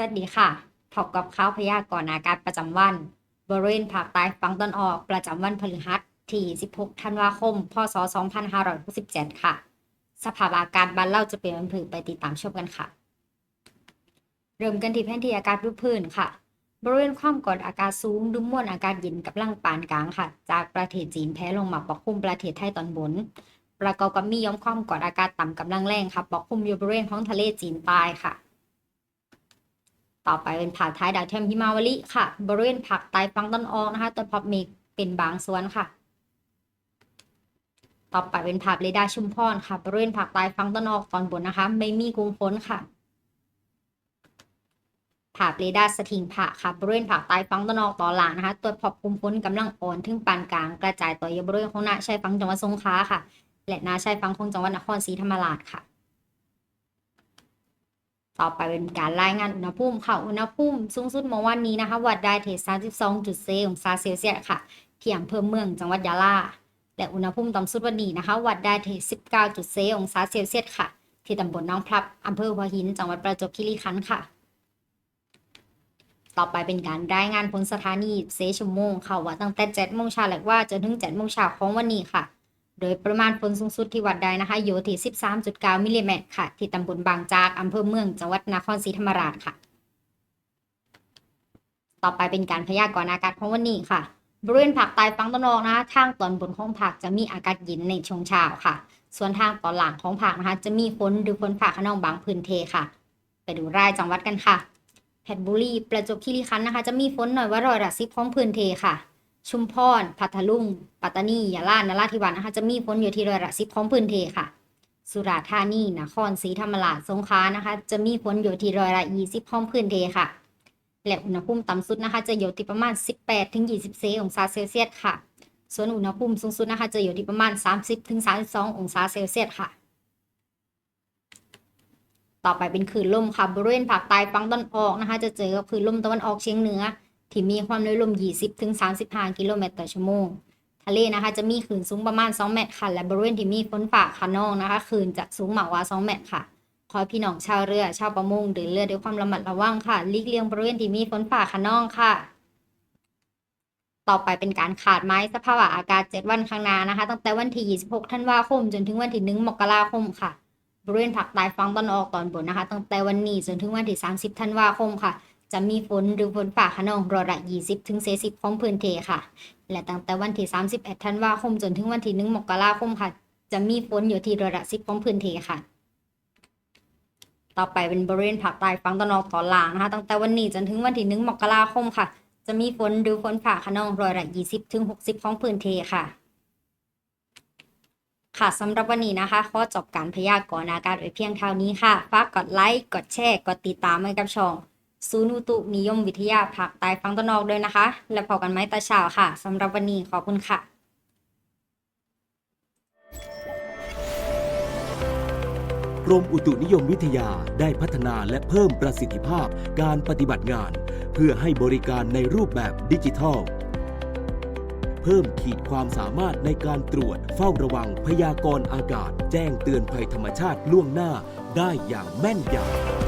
สวัสดีค่ะพบกับข่าวพยากรณ์อากาศประจำวัน บริเวณภาคใต้ฝั่งตะวันออกประจำวันพฤหัสที่ 16 ธันวาคม พศ 2567 ค่ะ สภาพอากาศบ้านเราจะเป็นวันพฤไปติดตามชมกันค่ะ เริ่มกันที่แผนที่อากาศรูปพื้นค่ะ บริเวณความกดอากาศสูงดุมมวลอากาศเย็นกับลังปานกลางค่ะ จากประเทศจีนแพ้ลงมาปกคลุมประเทศไทยตอนบน ประกอบกับมีย้อมความกดอากาศต่ำกำลังแรงค่ะปกคลุมอยู่บริเวณท้องทะเลจีนใต้ค่ะ ต่อไปเป็นภาคท้ายดาวเทียมหิมาวลิค่ะ บริเวณภาคใต้ฝั่งตะวันออกนะคะตอนพบมฆเป็นบางส่วนค่ะ ต่อไปเป็นภาพเรดาร์ชุมพรค่ะ บริเวณภาคใต้ฝั่งตะวันออกตอนบนนะคะ ไม่มีกลุ่มฝนค่ะภาพเรดาร์สถิงผะค่ะบริเวณภาคใต้ฝั่งตะนออกตอนล่างนะคะ ตัวพบกลุ่มฝนกำลังอ่อนถึงปานกลางกระจายตัวอยบริเวณของนาชายฝั่งจังหวัดสงขลาค่ะ และนาชายฝั่งของจังหวัดนครศรีธรรมราชค่ะ ต่อไปเป็นการรายงานอุณหภูมิค่ะ อุณหภูมิสูงสุดเมื่อวานนี้นะคะ วัดได้ที่32.4องศาเซลเซียสค่ะที่อำเภอเมืองจังหวัดยะลา และอุณหภูมิต่ำสุดวันนี้นะคะ วัดได้ที่19.4องศาเซลเซียสค่ะ ที่ตำบลน้องพลับอำเภอหัวหิน จังหวัดประจวบคีรีขันธ์ค่ะ ต่อไปเป็นการรายงานผลสถานีเซชั่วโมงค่ะว่าตั้งแต่7โมงเช้าและว่าจนถึง7โมงเช้าของวันนี้ค่ะ โดยปริมาณฝนสูงสุดที่วัดได้นะคะ อยู่ที่ 13.9 มิลลิเมตรค่ะ ที่ตำบลบางจากอำเภอเมืองจังหวัดนครศรีธรรมราชค่ะ ต่อไปเป็นการพยากรณ์อากาศของวันนี้ค่ะ บริเวณภาคใต้ฝั่งตะวันออกนะคะทางตอนบนของภาคจะมีอากาศเย็นในช่วงเช้าค่ะ ส่วนทางตอนหลังของภาคนะคะ จะมีฝนหรือฝนฟ้าขนองบางพื้นเทค่ะ ไปดูรายจังหวัดกันค่ะเพชรบุรีประจวบคีรีขันธ์นะคะ จะมีฝนหน่อยว่าร้อยละสิบของพื้นเทค่ะ ชุมพร พัทลุง ปัตตานียะลานราธิวาสนะคะ จะมีฝนอยู่ที่ร้อยละสิบของพื้นที่ค่ะ สุราษฎร์ธานี นครศรีธรรมราช สงขลานะคะ จะมีฝนอยู่ที่ร้อยละยี่สิบของพื้นที่ค่ะ และอุณหภูมิต่ำสุดนะคะ จะอยู่ที่ประมาณ 18ถึง24 องศาเซลเซียสค่ะ ส่วนอุณหภูมิสูงสุดนะคะ จะอยู่ที่ประมาณ 30ถึง32 องศาเซลเซียสค่ะ ต่อไปเป็นคลื่นลมค่ะ บริเวณภาคใต้ฝั่งตะวันออกนะคะ จะเจอกับคลื่นลมตะวันออกเฉียงเหนือ ที่มีความเร็วลม 20-35 กิโลเมตรต่อชั่วโมง ทะเลนะคะจะมีคลื่นสูงประมาณ 2 เมตรค่ะ และบริเวณที่มีฝนฟ้าขนองนะคะคลื่นจะสูงมากกว่า 2 เมตรค่ะ ขอพี่น้องชาวเรือชาวประมงเดินเรือด้วยความระมัดระวังค่ะหลีกเลี่ยงบริเวณที่มีฝนฟ้าขนองค่ะ ต่อไปเป็นการขาดไม้สภาวะอากาศ 7 วันข้างหน้านะคะ ตั้งแต่วันที่ 26 ธันวาคม จนถึงวันที่ 1 มกราคมค่ะบริเวณภาคใต้ฝั่งตะวันออกตอนบนนะคะ ตั้งแต่วันนี้จนถึงวันที่ 30 ธันวาคมค่ะ จะมีฝนหรือฝนฟ้าขนองร้อยละ20 ถึง 40 ของพื้นที่ค่ะ และตั้งแต่วันที่ 31 ธันวาคมจนถึงวันที่ 1 มกราคมค่ะ จะมีฝนอยู่ที่ร้อยละ10 ของพื้นที่ค่ะ ต่อไปเป็นบริเวณภาคใต้ฝั่งตะวันออกตอนล่างนะคะ ตั้งแต่วันนี้จนถึงวันที่ 1 มกราคมค่ะ จะมีฝนหรือฝนฟ้าขนองร้อยละ20 ถึง 60 ของพื้นที่ค่ะค่ะสำหรับวันนี้นะคะข้อจบการพยากรณ์อากาศไว้เพียงเท่านี้ค่ะ ฝากกดไลค์ กดแชร์ กดติดตามให้กับช่อง ศูนย์อุตุนิยมวิทยาภาคใต้ฝั่งตะนอกด้วยนะคะ และพบกันไหมตาเช้าค่ะสำหรับวันนี้ขอบคุณค่ะกรมอุตุนิยมวิทยาได้พัฒนาและเพิ่มประสิทธิภาพการปฏิบัติงาน เพื่อให้บริการในรูปแบบดิจิทัล เพิ่มขีดความสามารถในการตรวจเฝ้าระวังพยากรณ์อากาศ แจ้งเตือนภัยธรรมชาติล่วงหน้าได้อย่างแม่นยำ